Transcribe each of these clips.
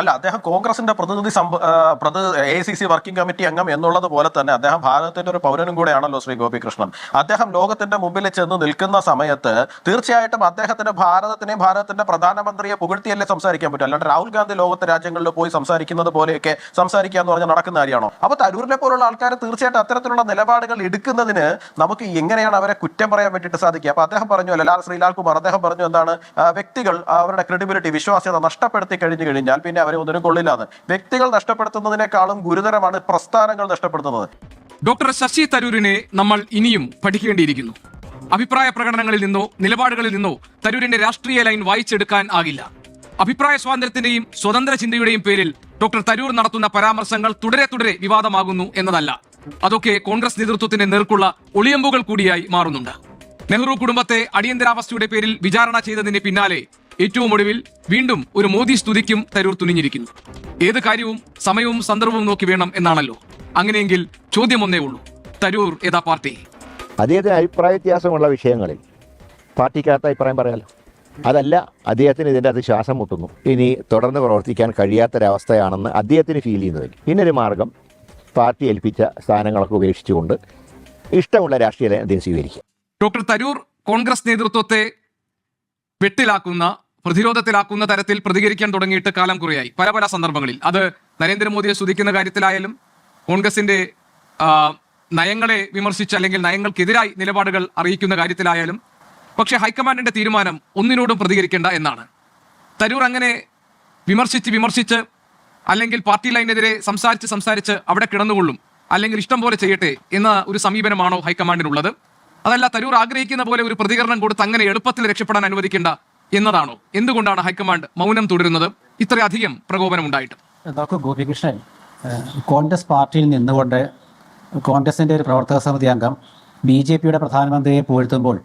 അല്ല അദ്ദേഹം കോൺഗ്രസിന്റെ പ്രതിനിധി പ്രതി A C C working committee അംഗം എന്നുള്ളത് പോലെ തന്നെ അദ്ദേഹം ഭാരതത്തിന്റെ ഒരു പൗരനും കൂടെയാണല്ലോ ശ്രീ ഗോപികൃഷ്ണൻ. അദ്ദേഹം ലോകത്തിന്റെ മുമ്പിൽ ചെന്ന് നിൽക്കുന്ന സമയത്ത് തീർച്ചയായിട്ടും അദ്ദേഹത്തിന് ഭാരതത്തിനെയും ഭാരതത്തിന്റെ പ്രധാനമന്ത്രിയെ പുകഴ്ത്തിയല്ലേ സംസാരിക്കാൻ പറ്റും. അല്ലാണ്ട് രാഹുൽ ഗാന്ധി ലോകത്തെ രാജ്യങ്ങളിൽ പോയി സംസാരിക്കുന്നത് പോലെയൊക്കെ സംസാരിക്കുക എന്ന് പറഞ്ഞാൽ നടക്കുന്ന കാര്യമാണോ? അപ്പൊ തരൂരിനെ പോലുള്ള ആൾക്കാർ തീർച്ചയായിട്ടും അത്തരത്തിലുള്ള നിലപാടുകൾ എടുക്കുന്നതിന് നമുക്ക് എങ്ങനെയാണ് അവരെ കുറ്റം പറയാൻ വേണ്ടിയിട്ട് സാധിക്കുക? അപ്പൊ അദ്ദേഹം പറഞ്ഞു അല്ല ലാൽ ശ്രീലാൽ കുമാർ അദ്ദേഹം പറഞ്ഞു എന്താണ്? വ്യക്തികൾ അവരുടെ ക്രെഡിബിലിറ്റി വിശ്വാസ്യത നഷ്ടപ്പെടുത്തി കഴിഞ്ഞു കഴിഞ്ഞാൽ പിന്നെ അവരെ ഒന്നിനും കൊള്ളില്ലാന്ന്. വ്യക്തികൾ നഷ്ടപ്പെടുത്തുന്നതിനേക്കാളും ഗുരുതരമാണ് പ്രസ്ഥാനങ്ങൾ നഷ്ടപ്പെടുത്തുന്നത്. ഡോക്ടർ ശശി തരൂരിനെ നമ്മൾ ഇനിയും പഠിക്കേണ്ടിയിരിക്കുന്നു. അഭിപ്രായ പ്രകടനങ്ങളിൽ നിന്നോ നിലപാടുകളിൽ നിന്നോ തരൂരിന്റെ രാഷ്ട്രീയ ലൈൻ വായിച്ചെടുക്കാൻ ആകില്ല. അഭിപ്രായ സ്വാതന്ത്ര്യത്തിന്റെയും സ്വതന്ത്ര ചിന്തയുടെയും പേരിൽ ഡോക്ടർ തരൂർ നടത്തുന്ന പരാമർശങ്ങൾ തുടരെ തുടരെ വിവാദമാകുന്നു എന്നതല്ല. അതൊക്കെ കോൺഗ്രസ് നേതൃത്വത്തിന്റെ നേർക്കുള്ള ഒളിയമ്പുകൾ കൂടിയായി മാറുന്നുണ്ട്. നെഹ്റു കുടുംബത്തെ അടിയന്തരാവസ്ഥയുടെ പേരിൽ വിചാരണ ചെയ്തതിന് പിന്നാലെ ഏറ്റവും ഒടുവിൽ വീണ്ടും ഒരു മോദി സ്തുതിക്കും തരൂർ തുനിഞ്ഞിരിക്കുന്നു. ഏത് കാര്യവും സമയവും സന്ദർഭവും നോക്കി വേണം എന്നാണല്ലോ. അങ്ങനെയെങ്കിൽ ചോദ്യം ഒന്നേ ഉള്ളൂ. തരൂർ ഏതാ പാർട്ടി? അദ്ദേഹത്തിന് അഭിപ്രായ വ്യത്യാസമുള്ള വിഷയങ്ങളിൽ പാർട്ടിക്കകത്ത് അഭിപ്രായം പറയാലോ. അതല്ല അദ്ദേഹത്തിന് ഇതിന്റെ അത് ശ്വാസം മുട്ടുന്നു. ഇനി തുടർന്ന് പ്രവർത്തിക്കാൻ കഴിയാത്തൊരവസ്ഥയാണെന്ന് അദ്ദേഹത്തിന് ഫീൽ ചെയ്യുന്നതിൽ. പിന്നൊരു മാർഗം പാർട്ടി ഏൽപ്പിച്ച സ്ഥാനങ്ങളൊക്കെ ഉപേക്ഷിച്ചുകൊണ്ട് ഇഷ്ടമുള്ള രാഷ്ട്രീയ അദ്ദേഹം സ്വീകരിക്കുക. ഡോക്ടർ തരൂർ കോൺഗ്രസ് നേതൃത്വത്തെ വെട്ടിലാക്കുന്ന പ്രതിരോധത്തിലാക്കുന്ന തരത്തിൽ പ്രതികരിക്കാൻ തുടങ്ങിയിട്ട് കാലം കുറയായി. പല പല സന്ദർഭങ്ങളിൽ. അത് നരേന്ദ്രമോദിയെ സ്തുതിക്കുന്ന കാര്യത്തിലായാലും കോൺഗ്രസിന്റെ നയങ്ങളെ വിമർശിച്ച് അല്ലെങ്കിൽ നയങ്ങൾക്കെതിരായി നിലപാടുകൾ അറിയിക്കുന്ന കാര്യത്തിലായാലും പക്ഷേ ഹൈക്കമാൻഡിന്റെ തീരുമാനം ഒന്നിനോടും പ്രതികരിക്കേണ്ട എന്നാണ്. തരൂർ അങ്ങനെ വിമർശിച്ച് വിമർശിച്ച് അല്ലെങ്കിൽ പാർട്ടി ലൈനെതിരെ സംസാരിച്ച് സംസാരിച്ച് അവിടെ കിടന്നുകൊള്ളും അല്ലെങ്കിൽ ഇഷ്ടം പോലെ ചെയ്യട്ടെ എന്ന ഒരു സമീപനമാണോ ഹൈക്കമാൻഡിനുള്ളത്? അതല്ല തരൂർ ആഗ്രഹിക്കുന്ന പോലെ ഒരു പ്രതികരണം കൊടുത്ത് അങ്ങനെ എളുപ്പത്തിൽ രക്ഷപ്പെടാൻ അനുവദിക്കേണ്ട എന്നതാണോ? എന്തുകൊണ്ടാണ് ഹൈക്കമാൻഡ് മൗനം തുടരുന്നത്? ഇത്രയധികം പ്രകോപനം ഉണ്ടായിട്ട് ഡോക്ടർ ഗോപികൃഷ്ണൻ കോൺഗ്രസ് പാർട്ടിയിൽ നിന്നുകൊണ്ട് കോൺഗ്രസിന്റെ ഒരു പ്രവർത്തക സമിതി അംഗം ബി ജെ പിയുടെ പ്രധാനമന്ത്രിയെ പുകഴ്ത്തുമ്പോൾ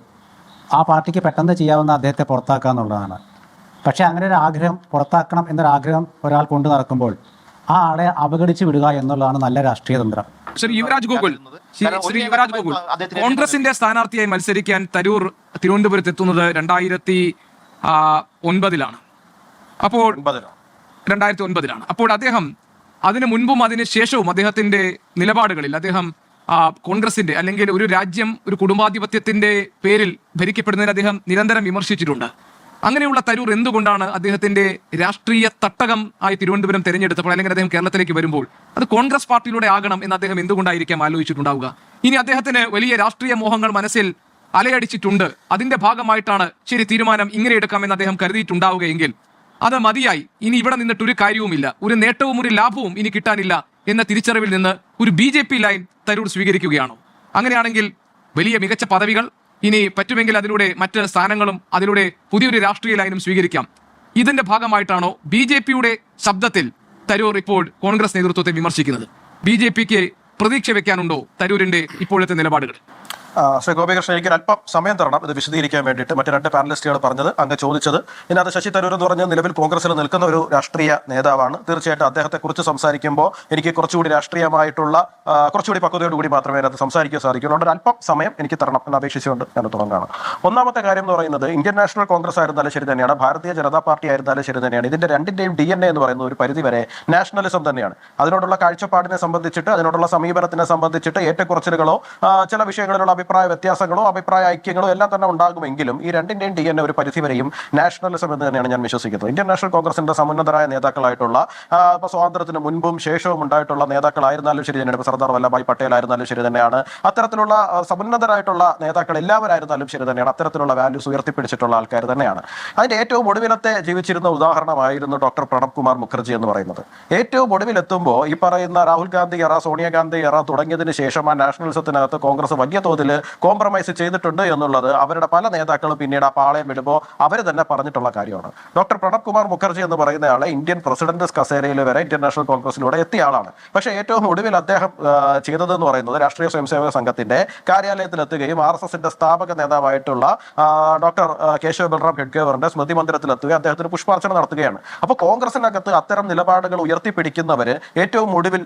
ആ പാർട്ടിക്ക് പെട്ടെന്ന് ചെയ്യാവുന്ന അദ്ദേഹത്തെ പുറത്താക്കുക എന്നുള്ളതാണ്. പക്ഷേ അങ്ങനെ ഒരു ആഗ്രഹം പുറത്താക്കണം എന്നൊരാഗ്രഹം ഒരാൾ കൊണ്ടു നടക്കുമ്പോൾ ആ ആളെ അവഗണിച്ച് വിടുക എന്നുള്ളതാണ് നല്ല രാഷ്ട്രീയ തന്ത്രം. ശ്രീ യുവരാജ് ഗോകുൽ. ശ്രീ യുവരാജ് ഗോകുൽ കോൺഗ്രസിന്റെ സ്ഥാനാർത്ഥിയായി മത്സരിക്കാൻ തരൂർ തിരുവനന്തപുരത്ത് എത്തുന്നത് രണ്ടായിരത്തി ഒൻപതിലാണ്. അപ്പോൾ രണ്ടായിരത്തി ഒൻപതിലാണ്. അപ്പോൾ അദ്ദേഹം അതിനു മുൻപും അതിന് ശേഷവും അദ്ദേഹത്തിന്റെ നിലപാടുകളിൽ അദ്ദേഹം കോൺഗ്രസിന്റെ അല്ലെങ്കിൽ ഒരു രാജ്യം ഒരു കുടുംബാധിപത്യത്തിന്റെ പേരിൽ ഭരിക്കപ്പെടുന്നതിന് അദ്ദേഹം നിരന്തരം വിമർശിച്ചിട്ടുണ്ട്. അങ്ങനെയുള്ള തരൂർ എന്തുകൊണ്ടാണ് അദ്ദേഹത്തിന്റെ രാഷ്ട്രീയ തട്ടകം ആയി തിരുവനന്തപുരം തെരഞ്ഞെടുത്തപ്പോൾ അല്ലെങ്കിൽ അദ്ദേഹം കേരളത്തിലേക്ക് വരുമ്പോൾ അത് കോൺഗ്രസ് പാർട്ടിയിലൂടെ ആകണം എന്ന് അദ്ദേഹം എന്തുകൊണ്ടായിരിക്കാം ആലോചിച്ചിട്ടുണ്ടാവുക? ഇനി അദ്ദേഹത്തിന് വലിയ രാഷ്ട്രീയ മോഹങ്ങൾ മനസ്സിൽ അലയടിച്ചിട്ടുണ്ട്. അതിന്റെ ഭാഗമായിട്ടാണ് ശരി തീരുമാനം ഇങ്ങനെ എടുക്കാമെന്ന് അദ്ദേഹം കരുതിയിട്ടുണ്ടാവുകയെങ്കിൽ. അത് മതിയായി. ഇനി ഇവിടെ നിന്നിട്ട് ഒരു കാര്യവുമില്ല. ഒരു നേട്ടവും ഒരു ലാഭവും ഇനി കിട്ടാനില്ല എന്ന തിരിച്ചറിവിൽ നിന്ന് ഒരു B J P line Tharoor സ്വീകരിക്കുകയാണോ? അങ്ങനെയാണെങ്കിൽ വലിയ മികച്ച പദവികൾ ഇനി പറ്റുമെങ്കിൽ അതിലൂടെ മറ്റ് സ്ഥാനങ്ങളും അതിലൂടെ പുതിയൊരു രാഷ്ട്രീയ ലൈനും സ്വീകരിക്കാം. ഇതിന്റെ ഭാഗമായിട്ടാണോ ബി ജെ പിയുടെ ശബ്ദത്തിൽ തരൂർ ഇപ്പോൾ കോൺഗ്രസ് നേതൃത്വത്തെ വിമർശിക്കുന്നത്? ബി ജെ പിക്ക് പ്രതീക്ഷ വെക്കാനുണ്ടോ തരൂരിന്റെ ഇപ്പോഴത്തെ നിലപാടുകൾ? ശ്രീ ഗോപികൃഷ്ണൻ എനിക്ക് അല്പം സമയം തരണം. ഇത് വിശദീകരിക്കാൻ വേണ്ടിയിട്ട് മറ്റു രണ്ട് പാനലിസ്റ്റുകൾ പറഞ്ഞത്. അങ്ങ് ചോദിച്ചത് ഇതിനകത്ത് ശശി തരൂർ എന്ന് പറഞ്ഞ നിലവിൽ കോൺഗ്രസിൽ നിൽക്കുന്ന ഒരു രാഷ്ട്രീയ നേതാവാണ്. തീർച്ചയായിട്ടും അദ്ദേഹത്തെക്കുറിച്ച് സംസാരിക്കുമ്പോൾ എനിക്ക് കുറച്ചുകൂടി രാഷ്ട്രീയമായിട്ടുള്ള കുറച്ചുകൂടി പക്വതയോടുകൂടി മാത്രമേ അതിനകത്ത് സംസാരിക്കാൻ സാധിക്കുള്ളൂ. അല്പം സമയം എനിക്ക് തരണം എന്ന് അപേക്ഷിച്ചുകൊണ്ട് ഞാൻ തുടങ്ങുകയാണ് ഒന്നാമത്തെ കാര്യം എന്ന് പറയുന്നത് ഇന്ത്യൻ നാഷണൽ കോൺഗ്രസ് ആയിരുന്നാലും ശരി തന്നെയാണ് ഭാരതീയ ജനതാ പാർട്ടി ആയിരുന്നാലും ശരി തന്നെയാണ്. ഇതിന്റെ രണ്ടിന്റെയും ഡി എൻ എ എന്ന് പറയുന്ന ഒരു പരിധി വരെ നാഷണലിസം തന്നെയാണ്. അതിനോടുള്ള കാഴ്ചപ്പാടിനെ സംബന്ധിച്ചിട്ട് അതിനോടുള്ള സമീപനത്തിനെ സംബന്ധിച്ചിട്ട് ഏറ്റക്കുറച്ചിലുകളോ ചില വിഷയങ്ങളിലുള്ള അഭിപ്രായ വ്യത്യാസങ്ങളോ അഭിപ്രായ ഐക്യങ്ങളോ എല്ലാം തന്നെ ഉണ്ടാകുമെങ്കിലും ഈ രണ്ടിന്റെയും ഡി എൻ എ ഒരു പരിധിവരെയും നാഷണലിസം എന്ന് തന്നെയാണ് ഞാൻ വിശ്വസിക്കുന്നത്. ഇന്ത്യൻ നാഷണൽ കോൺഗ്രസിന്റെ സമുന്നതരായ നേതാക്കളായിട്ടുള്ള ഇപ്പോൾ സ്വാതന്ത്ര്യത്തിന് മുൻപും ശേഷവും ഉണ്ടായിട്ടുള്ള നേതാക്കളായിരുന്നാലും ശരി തന്നെയാണ്. സർദാർ വല്ലഭായ് പട്ടേൽ ആയിരുന്നാലും ശരി തന്നെയാണ്. അത്തരത്തിലുള്ള സമുന്നതരായിട്ടുള്ള നേതാക്കൾ എല്ലാവരായിരുന്നാലും ശരി തന്നെയാണ്. അത്തരത്തിലുള്ള വാല്യൂസ് ഉയർത്തിപ്പിടിച്ചിട്ടുള്ള ആൾക്കാർ തന്നെയാണ്. അതിന്റെ ഏറ്റവും ഒടുവിലത്തെ ജീവിച്ചിരുന്ന ഉദാഹരണമായിരുന്നു ഡോക്ടർ പ്രണബ് കുമാർ മുഖർജി എന്ന് പറയുന്നത്. ഏറ്റവും ഒടുവിലെത്തുമ്പോൾ ഈ പറയുന്ന രാഹുൽ ഗാന്ധി എറ സോണിയാഗാന്ധി എറ തുടങ്ങിയതിന് ശേഷം ആ നാഷണലിസത്തിനകത്ത് കോൺഗ്രസ് വലിയ തോതിൽ കോംപ്രമൈസ് ചെയ്തിട്ടുണ്ട് എന്നുള്ളത് അവരുടെ പല നേതാക്കളും പിന്നീട് ആ പാളയം വിടുമ്പോൾ അവർ തന്നെ പറഞ്ഞിട്ടുള്ള കാര്യമാണ്. ഡോക്ടർ പ്രണബ് കുമാർ മുഖർജി എന്ന് പറയുന്ന ആളെ ഇന്ത്യൻ പ്രസിഡന്റ് കസേരയിൽ വരെ ഇന്ത്യൻ നാഷണൽ കോൺഗ്രസിലൂടെ എത്തിയ ആളാണ്. പക്ഷേ ഏറ്റവും ഒടുവിൽ അദ്ദേഹം ചെയ്തതെന്ന് പറയുന്നത് രാഷ്ട്രീയ സ്വയംസേവക സംഘത്തിന്റെ കാര്യാലയത്തിലെത്തുകയും ആർ എസ് എസിന്റെ സ്ഥാപക നേതാവായിട്ടുള്ള ഡോക്ടർ കേശവ ബൽറാം ഹെഡ്ഗേവറിന്റെ സ്മൃതി മന്ദിരത്തിൽ എത്തുകയും അദ്ദേഹത്തിന് പുഷ്പാർച്ചന നടത്തുകയാണ്. അപ്പോൾ കോൺഗ്രസിനകത്ത് അത്തരം നിലപാടുകൾ ഉയർത്തിപ്പിടിക്കുന്നവര് ഏറ്റവും ഒടുവിൽ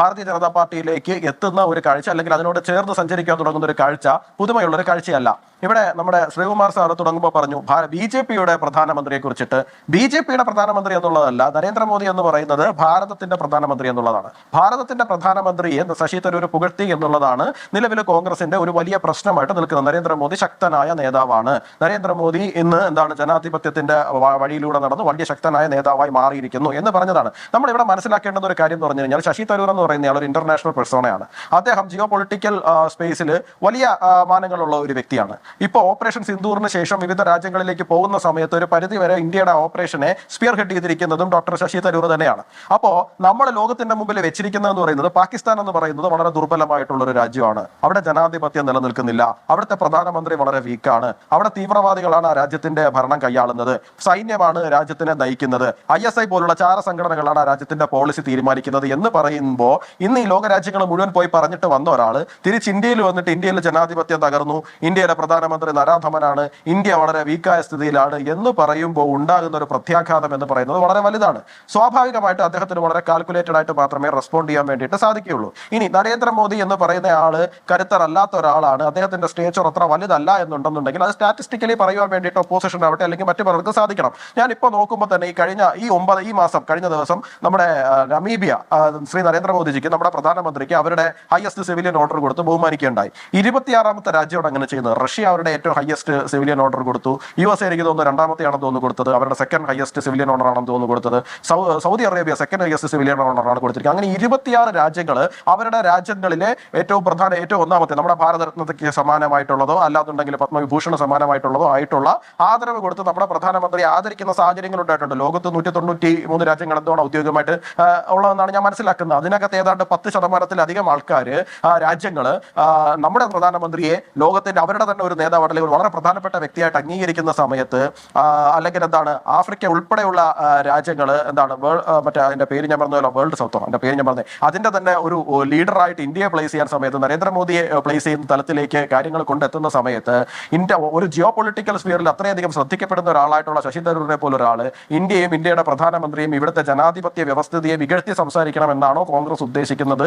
ഭാരതീയ ജനതാ പാർട്ടിയിലേക്ക് എത്തുന്ന ഒരു കാഴ്ച അല്ലെങ്കിൽ അതിനോട് ചേർന്ന് സഞ്ചരിക്കാൻ തുടങ്ങുന്ന ഒരു കാഴ്ച പുതുമയുള്ള ഒരു കാഴ്ചയല്ല. ഇവിടെ നമ്മുടെ ശ്രീകുമാർ സാർ തുടങ്ങുമ്പോൾ പറഞ്ഞു ബി ജെ പിയുടെ പ്രധാനമന്ത്രിയെ കുറിച്ചിട്ട്. ബി ജെ പിയുടെ പ്രധാനമന്ത്രി എന്നുള്ളതല്ല നരേന്ദ്രമോദി എന്ന് പറയുന്നത് ഭാരതത്തിന്റെ പ്രധാനമന്ത്രി എന്നുള്ളതാണ്. ഭാരതത്തിന്റെ പ്രധാനമന്ത്രിയെ ശശി തരൂർ പുകഴ്ത്തി എന്നുള്ളതാണ് നിലവിലെ കോൺഗ്രസിന്റെ ഒരു വലിയ പ്രശ്നമായിട്ട് നിൽക്കുന്നത്. നരേന്ദ്രമോദി ശക്തനായ നേതാവാണ്. നരേന്ദ്രമോദി ഇന്ന് എന്താണ് ജനാധിപത്യത്തിന്റെ വഴിയിലൂടെ നടന്ന് വലിയ ശക്തനായ നേതാവായി മാറിയിരിക്കുന്നു എന്ന് പറഞ്ഞതാണ്. നമ്മൾ ഇവിടെ മനസ്സിലാക്കേണ്ടുന്ന ഒരു കാര്യം എന്ന് പറഞ്ഞു കഴിഞ്ഞാൽ ശശി തരൂർ എന്ന് പറയുന്ന ഒരു ഇന്റർനാഷണൽ പേഴ്സണയാണ് അദ്ദേഹം ജിയോ പൊളിറ്റിക്കൽ സ്പേസിൽ വലിയ മാനങ്ങളുള്ള ഒരു വ്യക്തിയാണ്. ഇപ്പോൾ ഓപ്പറേഷൻ സിന്ദൂറിന് ശേഷം വിവിധ രാജ്യങ്ങളിലേക്ക് പോകുന്ന സമയത്ത് ഒരു പരിധി വരെ ഇന്ത്യയുടെ ഓപ്പറേഷനെ സ്പിയർ ഹെഡ് ചെയ്തിരിക്കുന്നതും ഡോക്ടർ ശശി തരൂർ തന്നെയാണ്. അപ്പോൾ നമ്മുടെ ലോകത്തിന്റെ മുമ്പിൽ വെച്ചിരിക്കുന്നത് എന്ന് പറയുന്നത് പാകിസ്ഥാൻ എന്ന് പറയുന്നത് വളരെ ദുർബലമായിട്ടുള്ള ഒരു രാജ്യമാണ്. അവിടെ ജനാധിപത്യം നിലനിൽക്കുന്നില്ല. അവിടുത്തെ പ്രധാനമന്ത്രി വളരെ വീക്കാണ്. അവിടെ തീവ്രവാദികളാണ് ആ രാജ്യത്തിന്റെ ഭരണം കൈയാളുന്നത്. സൈന്യമാണ് രാജ്യത്തിനെ നയിക്കുന്നത്. ഐ എസ് ഐ പോലുള്ള ചാര സംഘടനകളാണ് ആ രാജ്യത്തിന്റെ പോളിസി തീരുമാനിക്കുന്നത് എന്ന് പറയുമ്പോൾ ഇന്ന് ഈ ലോകരാജ്യങ്ങൾ മുഴുവൻ പോയി പറഞ്ഞിട്ട് വന്ന ഒരാൾ തിരിച്ച് ഇന്ത്യയിൽ വന്നിട്ട് ഇന്ത്യയിൽ ജനാധിപത്യം തകർന്നു. ഇന്ത്യയുടെ പ്രധാനമന്ത്രി നരാധമനാണ് ഇന്ത്യ വളരെ വീക്കായ സ്ഥിതിയിലാണ് എന്ന് പറയുമ്പോൾ ഉണ്ടാകുന്ന ഒരു പ്രത്യാഘാതം എന്ന് പറയുന്നത് വളരെ വലുതാണ്. സ്വാഭാവികമായിട്ട് അദ്ദേഹത്തിന് വളരെ കാൽക്കുലേറ്റഡ് ആയിട്ട് മാത്രമേ റെസ്പോണ്ട് ചെയ്യാൻ വേണ്ടിയിട്ട് സാധിക്കുകയുള്ളൂ. ഇനി നരേന്ദ്രമോദി എന്ന് പറയുന്ന ആൾ കരുത്തരല്ലാത്ത ഒരാളാണ്. അദ്ദേഹത്തിന്റെ സ്റ്റേച്ചർ അത്ര വലുതല്ല എന്നുണ്ടെന്നുണ്ടെങ്കിൽ അത് സ്റ്റാറ്റിസ്റ്റിക്കലി പറയുവാൻ വേണ്ടിയിട്ട് ഒപ്പോസിഷൻ ആവട്ടെ അല്ലെങ്കിൽ മറ്റു പലർക്കും സാധിക്കണം. ഞാൻ ഇപ്പോൾ നോക്കുമ്പോൾ തന്നെ ഈ കഴിഞ്ഞ ഈ ഒമ്പത് ഈ മാസം കഴിഞ്ഞ ദിവസം നമ്മുടെ നമീബിയ ശ്രീ നരേന്ദ്രമോദിജിക്ക് നമ്മുടെ പ്രധാനമന്ത്രിക്ക് അവരുടെ ഹയസ്റ്റ് സിവിലിയൻ ഓർഡർ കൊടുത്ത് ബഹുമാനിക്കുകയുണ്ടായി. ഇരുപത്തിയാറാമത്തെ രാജ്യമാണ് അങ്ങനെ ചെയ്യുന്നത്. റഷ്യ അവരുടെ ഏറ്റവും ഹയസ്റ്റ് സിവിലിയൻ ഓർഡർ കൊടുത്തു. യു എസ് എനിക്ക് തോന്നുന്നു രണ്ടാമത്തെയാണെന്ന് തോന്നുന്നു കൊടുത്തത്. അവരുടെ സെക്കൻഡ് ഹയസ്റ്റ് സിവിലിയൻ ഓർഡർ ആണെന്ന് തോന്നുന്നു കൊടുത്തത്. Saudi Arabia second highest civilian order ആണ് കൊടുത്തിരിക്കുന്നത്. അങ്ങനെ ഇരുപത്തിയാറ് രാജ്യങ്ങൾ അവരുടെ രാജ്യങ്ങളിലെ ഏറ്റവും പ്രധാന ഏറ്റവും ഒന്നാമത്തെ നമ്മുടെ ഭാരതരത്നത്തിന് സമാനമായിട്ടുള്ളതോ അല്ലാന്നുണ്ടെങ്കിൽ പത്മവിഭൂഷണ സമാനമായിട്ടുള്ളതോ ആയിട്ടുള്ള ആദരവ് കൊടുത്ത് നമ്മുടെ പ്രധാനമന്ത്രി ആദരിക്കുന്ന സാഹചര്യങ്ങൾ ഉണ്ടായിട്ടുണ്ട്. ലോകത്ത് നൂറ്റി തൊണ്ണൂറ്റി മൂന്ന് രാജ്യങ്ങൾ എന്താണ് ഔദ്യോഗികമായിട്ട് ഉള്ളതെന്നാണ് ഞാൻ മനസ്സിലാക്കുന്നത്. അതിനകത്ത് ഏതാണ്ട് പത്ത് ശതമാനത്തിലധികം ആൾക്കാർ രാജ്യങ്ങൾ നമ്മുടെ പ്രധാനമന്ത്രിയെ ലോകത്തിന്റെ അവരുടെ തന്നെ ഒരു നേതാവ് അല്ലെങ്കിൽ ഒരു വളരെ പ്രധാനപ്പെട്ട വ്യക്തിയായിട്ട് അംഗീകരിക്കുന്ന സമയത്ത് അല്ലെങ്കിൽ എന്താണ് ആഫ്രിക്ക ഉൾപ്പെടെയുള്ള രാജ്യങ്ങൾ എന്താണ് മറ്റേ അതിന്റെ പേര് ഞാൻ പറഞ്ഞല്ലോ വേൾഡ് സൗത്തോ അതിന്റെ പേര് ഞാൻ പറഞ്ഞത് അതിന്റെ തന്നെ ഒരു ലീഡറായിട്ട് ഇന്ത്യയെ പ്ലേസ് ചെയ്യാൻ സമയത്ത് നരേന്ദ്രമോദിയെ പ്ലേസ് ചെയ്യുന്ന തലത്തിലേക്ക് കാര്യങ്ങൾ കൊണ്ടെത്തുന്ന സമയത്ത് ഇന്ത്യ ഒരു ജിയോ പൊളിറ്റിക്കൽ സ്ഫിയറിൽ അത്രയധികം ശ്രദ്ധിക്കപ്പെടുന്ന ഒരാളായിട്ടുള്ള ശശി തരൂരിനെ പോലെ ഒരാൾ ഇന്ത്യയും ഇന്ത്യയുടെ പ്രധാനമന്ത്രിയും ഇവിടുത്തെ ജനാധിപത്യ വ്യവസ്ഥിതിയെ വികഴ്ത്തി സംസാരിക്കണം എന്നാണോ കോൺഗ്രസ് ഉദ്ദേശിക്കുന്നത്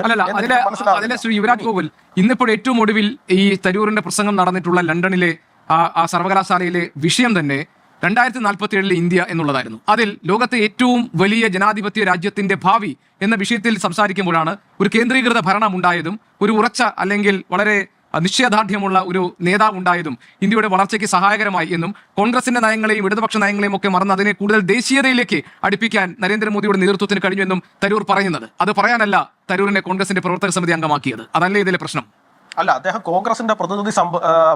യുവരാജ് ഗോകുൽ ഇന്നിപ്പോൾ ഏറ്റവും ഒടുവിൽ ഈ തരൂറിന്റെ പ്രസംഗം നടന്നിട്ടുള്ള ലണ്ടനിലെ ആ സർവകലാശാലയിലെ വിഷയം തന്നെ രണ്ടായിരത്തി നാൽപ്പത്തി ഏഴിലെ ഇന്ത്യ എന്നുള്ളതായിരുന്നു. അതിൽ ലോകത്തെ ഏറ്റവും വലിയ ജനാധിപത്യ രാജ്യത്തിന്റെ ഭാവി എന്ന വിഷയത്തിൽ സംസാരിക്കുമ്പോഴാണ് ഒരു കേന്ദ്രീകൃത ഭരണം ഉണ്ടായതും ഒരു ഉറച്ച അല്ലെങ്കിൽ വളരെ നിശ്ചയദാർഢ്യമുള്ള ഒരു നേതാവ് ഉണ്ടായതും ഇന്ത്യയുടെ വളർച്ചയ്ക്ക് സഹായകരമായി എന്നും കോൺഗ്രസിന്റെ നയങ്ങളെയും ഇടതുപക്ഷ നയങ്ങളെയും ഒക്കെ മറന്ന് അതിനെ കൂടുതൽ ദേശീയതയിലേക്ക് അടുപ്പിക്കാൻ നരേന്ദ്രമോദിയുടെ നേതൃത്വത്തിന് കഴിഞ്ഞു എന്നും തരൂർ പറയുന്നത്. അത് പറയാനല്ല തരൂരിനെ കോൺഗ്രസിന്റെ പ്രവർത്തക സമിതി അംഗമാക്കിയത്. അതല്ലേ ഇതിലെ പ്രശ്നം? അല്ല അദ്ദേഹം കോൺഗ്രസിന്റെ പ്രതിനിധി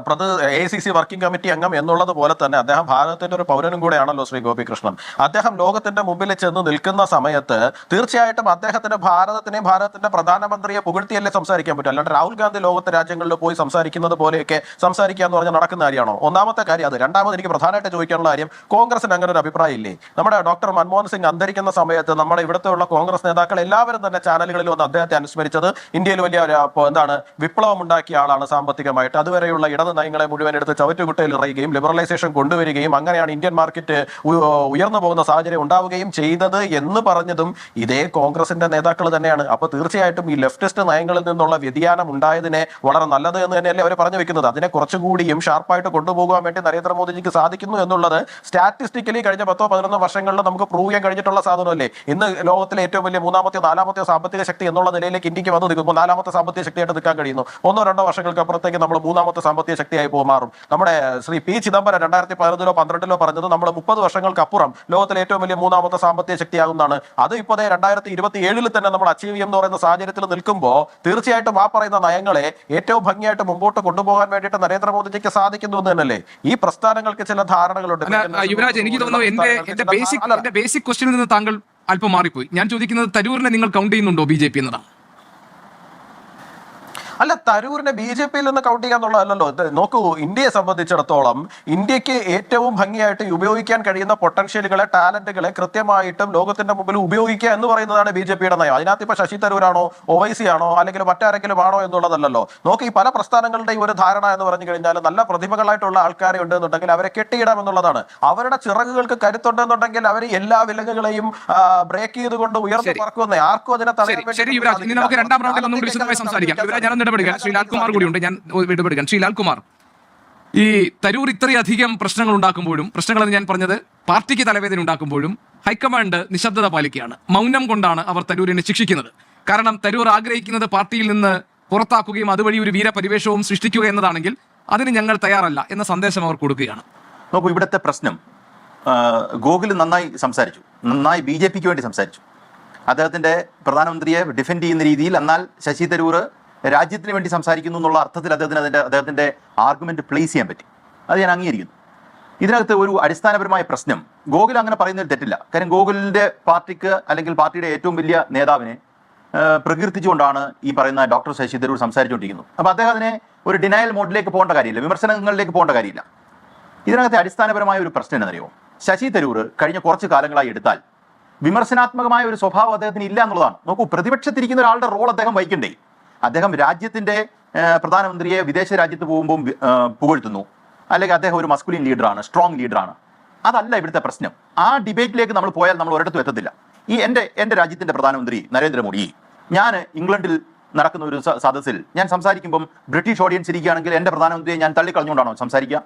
പ്രതി A C C working committee അംഗം എന്നുള്ളത് പോലെ തന്നെ അദ്ദേഹം ഭാരതത്തിന്റെ ഒരു പൗരനും കൂടെയാണല്ലോ ശ്രീ ഗോപികൃഷ്ണൻ. അദ്ദേഹം ലോകത്തിന്റെ മുമ്പിൽ ചെന്ന് നിൽക്കുന്ന സമയത്ത് തീർച്ചയായിട്ടും അദ്ദേഹത്തിന് ഭാരതത്തിനെയും ഭാരതത്തിന്റെ പ്രധാനമന്ത്രിയെ പുകഴ്ത്തിയല്ലേ സംസാരിക്കാൻ പറ്റും. അല്ലാണ്ട് രാഹുൽ ഗാന്ധി ലോകത്തെ രാജ്യങ്ങളിൽ പോയി സംസാരിക്കുന്നത് പോലെയൊക്കെ സംസാരിക്കുക എന്ന് പറഞ്ഞാൽ നടക്കുന്ന കാര്യമാണോ? ഒന്നാമത്തെ കാര്യം അത്. രണ്ടാമത് എനിക്ക് പ്രധാനമായിട്ട് ചോദിക്കാനുള്ള കാര്യം കോൺഗ്രസിന് അങ്ങനെ ഒരു അഭിപ്രായം ഇല്ലേ? നമ്മുടെ ഡോക്ടർ മൻമോഹൻ സിംഗ് അന്തരിക്കുന്ന സമയത്ത് നമ്മുടെ ഇവിടുത്തെ ഉള്ള കോൺഗ്രസ് നേതാക്കൾ എല്ലാവരും തന്നെ ചാനലുകളിൽ വന്ന് അദ്ദേഹത്തെ അനുസ്മരിച്ചത് ഇന്ത്യയിൽ വലിയ എന്താണ് വിപ്ലവം ഉണ്ടാക്കിയ ആളാണ് സാമ്പത്തികമായിട്ട്. അതുവരെയുള്ള ഇടത് നയങ്ങളെ മുഴുവൻ എടുത്ത് ചവറ്റുകുട്ടയിൽ ഇറയുകയും ലിബറലൈസേഷൻ കൊണ്ടുവരികയും അങ്ങനെയാണ് ഇന്ത്യൻ മാർക്കറ്റ് ഉയർന്നു പോകുന്ന സാഹചര്യം ഉണ്ടാവുകയും ചെയ്തത് എന്ന് പറഞ്ഞതും ഇതേ കോൺഗ്രസിന്റെ നേതാക്കൾ തന്നെയാണ്. അപ്പൊ തീർച്ചയായിട്ടും ഈ ലെഫ്റ്റിസ്റ്റ് നയങ്ങളിൽ നിന്നുള്ള വ്യതിയാനം ഉണ്ടായതിനെ വളരെ നല്ലത് എന്ന് തന്നെയല്ലേ അവർ പറഞ്ഞു വെക്കുന്നത്. അതിനെ കുറച്ചുകൂടിയും ഷാർപ്പായിട്ട് കൊണ്ടുപോകാൻ വേണ്ടി നരേന്ദ്രമോദിജിക്ക് സാധിക്കുന്നു എന്നുള്ളത് സ്റ്റാറ്റിസ്റ്റിക്കലി കഴിഞ്ഞ പത്തോ പതിനൊന്നോ വർഷങ്ങളിൽ നമുക്ക് പ്രൂവ് ചെയ്യാൻ കഴിഞ്ഞിട്ടുള്ള സാധനമല്ലേ? ഇന്ന് ലോകത്തിലെ ഏറ്റവും വലിയ മൂന്നാമത്തെ നാലാമത്തെ സാമ്പത്തിക ശക്തി എന്നുള്ള നിലയിലേക്ക് ഇന്ത്യയ്ക്ക് വന്ന് നിൽക്കുമ്പോൾ നാലാമത്തെ സാമ്പത്തിക ശക്തിയായിട്ട് നിൽക്കാൻ കഴിയുന്നു. ഒന്നോ രണ്ടോ വർഷങ്ങൾക്ക് അപ്പുറത്തേക്ക് നമ്മൾ മൂന്നാമത്തെ സാമ്പത്തിക ശക്തിയായി പോകുമാറും. മാറും നമ്മുടെ ശ്രീ പി ചിദംബരം രണ്ടായിരത്തി പതിനൊന്നിലോ പന്ത്രണ്ടിലോ പറഞ്ഞത് നമ്മൾ മുപ്പത് വർഷങ്ങൾക്ക് അപ്പുറം ലോകത്തിലെ ഏറ്റവും വലിയ മൂന്നാമത്തെ സാമ്പത്തിക ശക്തിയാകുന്നതാണ്. അത് ഇപ്പോൾ രണ്ടായിരത്തി ഇരുപത്തി ഏഴിൽ തന്നെ നമ്മൾ അച്ചീവ് ചെയ്യുമെന്ന് പറയുന്ന സാഹചര്യത്തിൽ നിൽക്കുമ്പോൾ തീർച്ചയായിട്ടും ആ പറയുന്ന നയങ്ങളെ ഏറ്റവും ഭംഗിയായിട്ട് മുമ്പോട്ട് കൊണ്ടുപോകാൻ വേണ്ടിയിട്ട് നരേന്ദ്രമോദിജിക്ക് സാധിക്കുന്നു എന്ന് തന്നെയല്ലേ? ഈ പ്രസ്ഥാനങ്ങൾക്ക് ചില ധാരണകളുണ്ട്. യുവരാജ് എനിക്ക് തോന്നുന്നു എന്റെ എന്റെ ബേസിക് എന്റെ ബേസിക് ക്വസ്റ്റ്യനിൽ നിന്ന് താങ്കൾ അല്പം മാറിപ്പോയി. ഞാൻ ചോദിക്കുന്നത് തരൂരിനെ നിങ്ങൾ കൗണ്ട് ചെയ്യുന്നുണ്ടോ ബി ജെ പി എന്നതാണ് അല്ല തരൂരിനെ ബി ജെ പിയിൽ നിന്ന് കൗണ്ട് ചെയ്യാന്നുള്ളതല്ലോ നോക്കൂ ഇന്ത്യയെ സംബന്ധിച്ചിടത്തോളം ഇന്ത്യയ്ക്ക് ഏറ്റവും ഭംഗിയായിട്ട് ഉപയോഗിക്കാൻ കഴിയുന്ന പൊട്ടൻഷ്യലുകളെ ടാലന്റുകളെ കൃത്യമായിട്ടും ലോകത്തിന്റെ മുമ്പിൽ ഉപയോഗിക്കുക എന്ന് പറയുന്നതാണ് ബി ജെ പിയുടെ നയം. അതിനകത്ത് ഇപ്പൊ ശശി തരൂരാണോ ഒവൈസി ആണോ അല്ലെങ്കിൽ മറ്റാരെങ്കിലും ആണോ എന്നുള്ളതല്ലോ നോക്കി പല പ്രസ്ഥാനങ്ങളുടെയും ഒരു ധാരണ എന്ന് പറഞ്ഞു കഴിഞ്ഞാൽ നല്ല പ്രതിഭകളായിട്ടുള്ള ആൾക്കാരെ ഉണ്ടെന്നുണ്ടെങ്കിൽ അവരെ കെട്ടിയിടാം എന്നുള്ളതാണ്. അവരുടെ ചിറകുകൾക്ക് കരുത്തുണ്ടെന്നുണ്ടെങ്കിൽ അവർ എല്ലാ വിലങ്ങുകളെയും ബ്രേക്ക് ചെയ്തുകൊണ്ട് ഉയർന്നു. പറക്കുന്ന. ആർക്കും അതിനെ തടയാൻ വേണ്ടി നമുക്ക് രണ്ടാം റൗണ്ടിൽ ഒന്നും വിശദമായി സംസാരിക്കാം. യുവരാജ് ശ്രീലാൽ കുമാർ ശ്രീ ലാൽകുമാർ കൂടി ഉണ്ട് ഞാൻ ഇടപെടുക ശ്രീ ലാൽകുമാർ. ഈ തരൂർ ഇത്രയധികം പ്രശ്നങ്ങൾ ഉണ്ടാക്കുമ്പോഴും പ്രശ്നങ്ങളെന്ന് ഞാൻ പറഞ്ഞത് പാർട്ടിക്ക് തലവേദന ഉണ്ടാക്കുമ്പോഴും ഹൈക്കമാൻഡ് നിശബ്ദത പാലിക്കുകയാണ്. മൗനം കൊണ്ടാണ് അവർ തരൂരിനെ ശിക്ഷിക്കുന്നത്. കാരണം തരൂർ ആഗ്രഹിക്കുന്നത് പാർട്ടിയിൽ നിന്ന് പുറത്താക്കുകയും അതുവഴി ഒരു വീരപരിവേഷവും സൃഷ്ടിക്കുക എന്നതാണെങ്കിൽ അതിന് ഞങ്ങൾ തയ്യാറല്ല എന്ന സന്ദേശം അവർ കൊടുക്കുകയാണ്. നോക്കൂ ഇവിടുത്തെ പ്രശ്നം ഗോകുൽ നന്നായി സംസാരിച്ചു. നന്നായി ബി ജെ പിക്ക് വേണ്ടി സംസാരിച്ചു. അദ്ദേഹത്തിന്റെ പ്രധാനമന്ത്രിയെ ഡിഫെൻഡ് ചെയ്യുന്ന രീതിയിൽ എന്നാൽ ശശി തരൂർ രാജ്യത്തിന് വേണ്ടി സംസാരിക്കുന്നു എന്നുള്ള അർത്ഥത്തിൽ അദ്ദേഹത്തിന് അതിന്റെ അദ്ദേഹത്തിന്റെ ആർഗ്യുമെന്റ് പ്ലേസ് ചെയ്യാൻ പറ്റി. അത് ഞാൻ അംഗീകരിക്കുന്നു. ഇതിനകത്ത് ഒരു അടിസ്ഥാനപരമായ പ്രശ്നം. ഗോകുൽ അങ്ങനെ പറയുന്നതിൽ തെറ്റില്ല. കാര്യം ഗോകുലിന്റെ പാർട്ടിക്ക് അല്ലെങ്കിൽ പാർട്ടിയുടെ ഏറ്റവും വലിയ നേതാവിനെ പ്രകീർത്തിച്ചുകൊണ്ടാണ് ഈ പറയുന്ന ഡോക്ടർ ശശി തരൂർ സംസാരിച്ചുകൊണ്ടിരിക്കുന്നത്. അപ്പോൾ അദ്ദേഹം അതിനെ ഒരു ഡിനയൽ മോഡിലേക്ക് പോകേണ്ട കാര്യമില്ല. വിമർശനങ്ങളിലേക്ക് പോകേണ്ട കാര്യമില്ല. ഇതിനകത്തെ അടിസ്ഥാനപരമായ ഒരു പ്രശ്നം എന്നറിയോ ശശി തരൂർ കഴിഞ്ഞ കുറച്ച് കാലങ്ങളായി എടുത്താൽ വിമർശനാത്മകമായ ഒരു സ്വഭാവം അദ്ദേഹത്തിന് ഇല്ല എന്നുള്ളതാണ്. നോക്കൂ പ്രതിപക്ഷത്തിരിക്കുന്ന ഒരാളുടെ റോൾ അദ്ദേഹം വഹിക്കണ്ടേ? അദ്ദേഹം രാജ്യത്തിന്റെ പ്രധാനമന്ത്രിയെ വിദേശ രാജ്യത്ത് പോകുമ്പോൾ പുകഴ്ത്തുന്നു. അല്ലെങ്കിൽ അദ്ദേഹം ഒരു മസ്കുലിൻ ലീഡറാണ് സ്ട്രോങ് ലീഡറാണ് അതല്ല ഇവിടുത്തെ പ്രശ്നം. ആ ഡിബേറ്റിലേക്ക് നമ്മൾ പോയാൽ നമ്മൾ ഒരിടത്തും എത്തത്തില്ല. ഈ എന്റെ എന്റെ രാജ്യത്തിന്റെ പ്രധാനമന്ത്രി നരേന്ദ്രമോദി ഞാൻ ഇംഗ്ലണ്ടിൽ നടക്കുന്ന ഒരു സദസ്സിൽ ഞാൻ സംസാരിക്കുമ്പം ബ്രിട്ടീഷ് ഓഡിയൻസ് ഇരിക്കുകയാണെങ്കിൽ എന്റെ പ്രധാനമന്ത്രിയെ ഞാൻ തള്ളിക്കളഞ്ഞുകൊണ്ടാണോ സംസാരിക്കുക?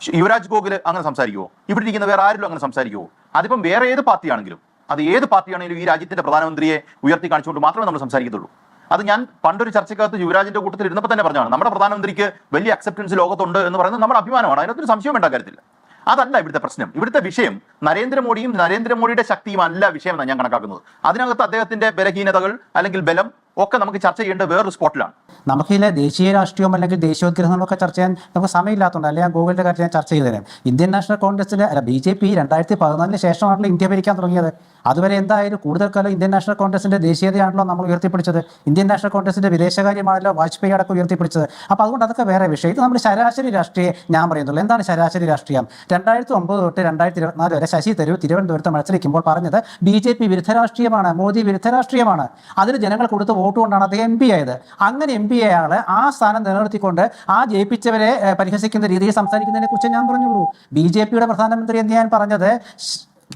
യുവരാജ് ഗോകുൽ അങ്ങനെ സംസാരിക്കുമോ ഇവിടെ ഇരിക്കുന്ന വേറെ ആരിലും അങ്ങനെ സംസാരിക്കുമോ അതിപ്പം വേറെ ഏത് പാർട്ടിയാണെങ്കിലും അത് ഏത് പാർട്ടിയാണെങ്കിലും ഈ രാജ്യത്തിന്റെ പ്രധാനമന്ത്രിയെ ഉയർത്തി കാണിച്ചുകൊണ്ട് മാത്രമേ നമ്മൾ സംസാരിക്കത്തുള്ളൂ. അത് ഞാൻ പണ്ടൊരു ചർച്ചക്കകത്ത് യുവരാജിന്റെ കൂട്ടത്തിൽ ഇരുന്നപ്പോൾ തന്നെ പറഞ്ഞാണ് നമ്മുടെ പ്രധാനമന്ത്രിക്ക് വലിയ അക്സെപ്റ്റൻസ് ലോകത്തുണ്ട് എന്ന് പറയുന്നത് നമ്മുടെ അഭിമാനമാണ്. അതിനകത്തൊരു സംശയം വേണ്ട കാര്യത്തില്ല അതല്ല ഇവിടുത്തെ പ്രശ്നം. ഇവിടുത്തെ വിഷയം നരേന്ദ്രമോദിയും നരേന്ദ്രമോദിയുടെ ശക്തിയും അല്ല വിഷയം എന്നാണ് ഞാൻ കണക്കാക്കുന്നത്. അതിനകത്ത് അദ്ദേഹത്തിന്റെ ബലഹീനതകൾ അല്ലെങ്കിൽ ബലം ഒക്കെ നമുക്ക് ചർച്ച ചെയ്യേണ്ട വേറൊരു സ്പോട്ടിലാണ്. നമുക്ക് ഇതിലെ ദേശീയ രാഷ്ട്രീയം അല്ലെങ്കിൽ ദേശീയോദ്ഗ്രഹങ്ങളൊക്കെ ചർച്ച ചെയ്യാൻ നമുക്ക് സമയമില്ലാത്തതുകൊണ്ട് അല്ലെങ്കിൽ ഗൂഗിളിന്റെ കാര്യം ഞാൻ ചർച്ച ചെയ്തു തരാം ഇന്ത്യൻ നാഷണൽ കോൺഗ്രസിന്റെ അല്ല ബി ജെ പി രണ്ടായിരത്തി പതിനാലിന് ശേഷമാണല്ലോ ഇന്ത്യ ഭരിക്കാൻ തുടങ്ങിയത്. അതുവരെ എന്തായാലും കൂടുതൽ കാലം ഇന്ത്യൻ നാഷണൽ കോൺഗ്രസിന്റെ ദേശീയതയാണല്ലോ നമ്മൾ ഉയർത്തിപ്പിടിച്ചത്. ഇന്ത്യൻ നാഷണൽ കോൺഗ്രസിന്റെ വിദേശകാര്യമാണല്ലോ വാജ്പേയി അടക്കം ഉയർത്തിപ്പിടിച്ചത്. അപ്പോൾ അതുകൊണ്ട് അതൊക്കെ വേറെ വിഷയം. ഇത് നമ്മൾ ശരാശരി രാഷ്ട്രീയം ഞാൻ പറയുന്നുള്ളൂ. എന്താണ് ശരാശരി രാഷ്ട്രീയം? രണ്ടായിരത്തി ഒമ്പത് തൊട്ട് രണ്ടായിരത്തി ഇരുപത്തിനാല് വരെ ശശി തരൂർ തിരുവനന്തപുരത്ത് മത്സരിക്കുമ്പോൾ പറഞ്ഞത് ബി ജെ പി വിരുദ്ധ രാഷ്ട്രീയമാണ് മോദി വിരുദ്ധ രാഷ്ട്രീയമാണ്. അതിന് ജനങ്ങൾ കൊടുത്ത് കൊണ്ടാണ് അദ്ദേഹം എം പി ആയത്. അങ്ങനെ എം പി ആയാൾ ആ സ്ഥാനം നിലനിർത്തിക്കൊണ്ട് ആ ജയിപ്പിച്ചവരെ പരിഹസിക്കുന്ന രീതിയിൽ സംസാരിക്കുന്നതിനെ കുറിച്ച് ഞാൻ പറഞ്ഞുള്ളൂ. ബി ജെ പിയുടെ പ്രധാനമന്ത്രി എന്ന് ഞാൻ പറഞ്ഞത്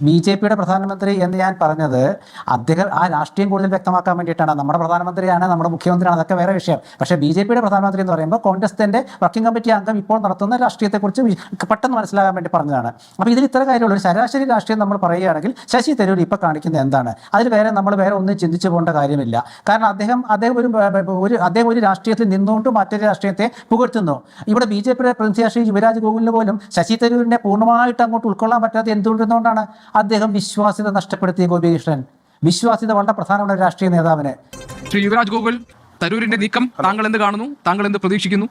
ബി ജെ പിയുടെ പ്രധാനമന്ത്രി എന്ന് ഞാൻ പറഞ്ഞത് അദ്ദേഹം ആ രാഷ്ട്രീയം കൂടുതൽ വ്യക്തമാക്കാൻ വേണ്ടിയിട്ടാണ്. നമ്മുടെ പ്രധാനമന്ത്രിയാണ് നമ്മുടെ മുഖ്യമന്ത്രിയാണ് അതൊക്കെ വേറെ വിഷയം. പക്ഷേ ബി ജെ പിയുടെ പ്രധാനമന്ത്രി എന്ന് പറയുമ്പോൾ കോൺഗ്രസിന്റെ വർക്കിംഗ് കമ്മിറ്റി അംഗം ഇപ്പോൾ നടത്തുന്ന രാഷ്ട്രീയത്തെക്കുറിച്ച് പെട്ടെന്ന് മനസ്സിലാകാൻ വേണ്ടി പറഞ്ഞതാണ്. അപ്പോൾ ഇതിൽ ഇത്ര കാര്യമുള്ള. ഒരു ശരാശരി രാഷ്ട്രീയം നമ്മൾ പറയുകയാണെങ്കിൽ ശശി തരൂർ ഇപ്പോൾ കാണിക്കുന്നത് എന്താണ്? അതിൽ വേറെ നമ്മൾ വേറെ ഒന്നും ചിന്തിച്ചു പോകേണ്ട കാര്യമില്ല. കാരണം അദ്ദേഹം അദ്ദേഹം ഒരു ഒരു അദ്ദേഹം ഒരു രാഷ്ട്രീയത്തിൽ നിന്നുകൊണ്ട് മറ്റൊരു രാഷ്ട്രീയത്തെ പുകഴ്ത്തുന്നു. ഇവിടെ ബി ജെ പിയുടെ പ്രതിനിധിയാശ്രീ യുവരാജ് ഗോകുലിന് പോലും ശശി തരൂരിനെ പൂർണമായിട്ട് അങ്ങോട്ട് ഉൾക്കൊള്ളാൻ പറ്റാതെ എന്തുകൊണ്ടെന്നുകൊണ്ടാണ് അദ്ദേഹം വിശ്വാസ്യത നഷ്ടപ്പെടുത്തിയ ഗോപികൃഷ്ണൻ. വിശ്വാസ്യത വളരെ പ്രധാനപ്പെട്ട രാഷ്ട്രീയ നേതാവിന്. ശ്രീ യുവരാജ് ഗോകുൽ തരൂരിന്റെ നീക്കം താങ്കൾ എന്ത് കാണുന്നു? താങ്കൾ എന്ത് പ്രതീക്ഷിക്കുന്നു?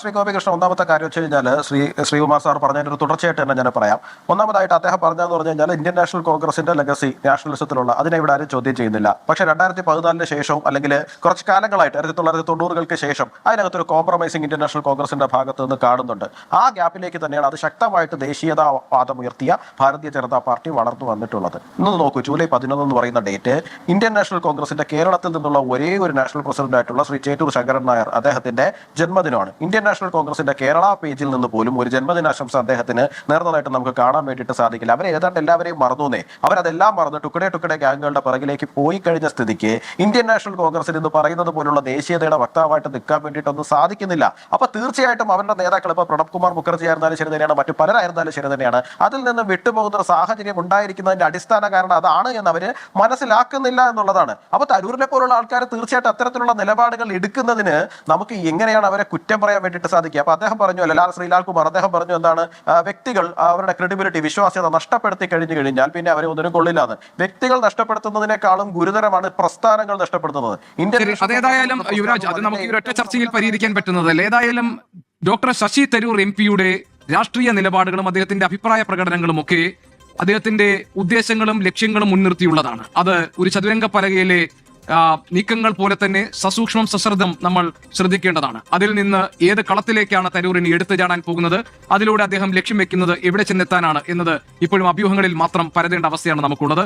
ശ്രീ ഗോപികൃഷ്ണൻ ഒന്നാമത്തെ കാര്യം വെച്ച് കഴിഞ്ഞാൽ ശ്രീ ശ്രീകുമാർ സാർ പറഞ്ഞതിന്റെ ഒരു തുടർച്ചയായിട്ട് തന്നെ ഞാൻ പറയാം. ഒന്നാമതായിട്ട് അദ്ദേഹം പറഞ്ഞതെന്ന് പറഞ്ഞു കഴിഞ്ഞാൽ ഇന്ത്യൻ നാഷണൽ കോൺഗ്രസിന്റെ ലെഗസി നാഷണലിസത്തിലുള്ള അതിനെ ഇവിടെ ആരും ചോദ്യം ചെയ്യുന്നില്ല. പക്ഷേ രണ്ടായിരത്തി പതിനാലിന് ശേഷവും അല്ലെങ്കിൽ കുറച്ച് കാലങ്ങളായിട്ട് ആയിരത്തി തൊള്ളായിരത്തി തൊണ്ണൂറുകൾക്ക് ശേഷം അതിനകത്തൊരു കോംപ്രമൈസിംഗ് ഇന്ത്യൻ നാഷണൽ കോൺഗ്രസിന്റെ ഭാഗത്ത് നിന്ന് കാണുന്നുണ്ട്. ആ ഗ്യാപ്പിലേക്ക് തന്നെയാണ് അത് ശക്തമായിട്ട് ദേശീയതാവാദം ഉയർത്തിയ ഭാരതീയ ജനതാ പാർട്ടി വളർന്നു വന്നിട്ടുള്ളത്. ഇന്ന് നോക്കൂ ജൂലൈ പതിനൊന്ന് എന്ന് പറയുന്ന ഡേറ്റ് ഇന്ത്യൻ നാഷണൽ കോൺഗ്രസിന്റെ കേരളത്തിൽ നിന്നുള്ള ഒരേ ഒരു നാഷണൽ പ്രസിഡന്റായിട്ടുള്ള ശ്രീ ചേറ്റൂർ ശങ്കരൻ നായർ അദ്ദേഹത്തിന്റെ ജന്മദിനമാണ്. ഇന്ത്യൻ നാഷണൽ കോൺഗ്രസിന്റെ കേരള പേജിൽ നിന്ന് പോലും ഒരു ജന്മദിനാശംസ അദ്ദേഹത്തിന് നേർന്നതായിട്ട് നമുക്ക് കാണാൻ വേണ്ടിയിട്ട് സാധിക്കില്ല. അവരെ ഏതാണ്ട് എല്ലാവരെയും മറന്നുന്നേ. അവരതെല്ലാം മറന്ന് ടുക്കടെ ടുക്കടെ ഗ്യാങ്ങുകളുടെ പിറകിലേക്ക് പോയി കഴിഞ്ഞ സ്ഥിതിക്ക് ഇന്ത്യൻ നാഷണൽ കോൺഗ്രസിൽ ഇന്ന് പറയുന്നത് പോലുള്ള ദേശീയതയുടെ വക്താവായിട്ട് നിൽക്കാൻ വേണ്ടിയിട്ടൊന്നും സാധിക്കുന്നില്ല. അപ്പൊ തീർച്ചയായിട്ടും അവരുടെ നേതാക്കൾ ഇപ്പൊ പ്രണബ് കുമാർ മുഖർജി ആയിരുന്നാലും ശരി തന്നെയാണ് മറ്റു പലരായിരുന്നാലും ശരി തന്നെയാണ്. അതിൽ നിന്ന് വിട്ടുപോകുന്ന ഒരു സാഹചര്യം ഉണ്ടായിരിക്കുന്നതിന്റെ അടിസ്ഥാന കാരണം അതാണ് എന്ന് അവർ മനസ്സിലാക്കുന്നില്ല എന്നുള്ളതാണ്. അപ്പൊ തരൂരിനെ പോലുള്ള ആൾക്കാർ തീർച്ചയായിട്ടും അത്തരത്തിലുള്ള നിലപാടുകൾ എടുക്കുന്നതിന് നമുക്ക് എങ്ങനെയാണ് അവരെ കുറ്റം പറയാൻ വേണ്ടിയിട്ട് സാധിക്കുക. അപ്പൊ അദ്ദേഹം പറഞ്ഞു അല്ല ലാൽ ശ്രീലാൽ കുമാർ അദ്ദേഹം പറഞ്ഞു എന്താണ് വ്യക്തികൾ അവരുടെ ക്രെഡിബിലിറ്റി വിശ്വാസ്യത നഷ്ടപ്പെടുത്തി കഴിഞ്ഞു കഴിഞ്ഞാൽ പിന്നെ അവരെ ഒന്നിനും കൊള്ളില്ലാന്ന് വ്യക്തികൾ നഷ്ടപ്പെടുത്തുന്നതിനേക്കാളും ഗുരുതരമാണ് പ്രസ്ഥാനങ്ങൾ നഷ്ടപ്പെടുത്തുന്നത്. ഇന്ത്യൻ അതേതായാലും യുവരാജ് അത് നമുക്ക് ചർച്ചയിൽ പരിഹരിക്കാൻ പറ്റുന്നതല്ല? ഏതായാലും ഡോക്ടർ ശശി തരൂർ എം പിയുടെ രാഷ്ട്രീയ നിലപാടുകളും അദ്ദേഹത്തിന്റെ അഭിപ്രായ പ്രകടനങ്ങളും ഒക്കെ അദ്ദേഹത്തിന്റെ ഉദ്ദേശങ്ങളും ലക്ഷ്യങ്ങളും മുൻനിർത്തിയുള്ളതാണ്. അത് ഒരു ചതുരംഗ പലകയിലെ നീക്കങ്ങൾ പോലെ തന്നെ സസൂക്ഷ്മം സശ്രദ്ധം നമ്മൾ ശ്രദ്ധിക്കേണ്ടതാണ്. അതിൽ നിന്ന് ഏത് കളത്തിലേക്കാണ് തരൂരിന് എടുത്തു ചാടാൻ പോകുന്നത് അതിലൂടെ അദ്ദേഹം ലക്ഷ്യം വെക്കുന്നത് എവിടെ ചെന്നെത്താനാണ് എന്നത് ഇപ്പോഴും അഭ്യൂഹങ്ങളിൽ മാത്രം പരതേണ്ട അവസ്ഥയാണ് നമുക്കുള്ളത്.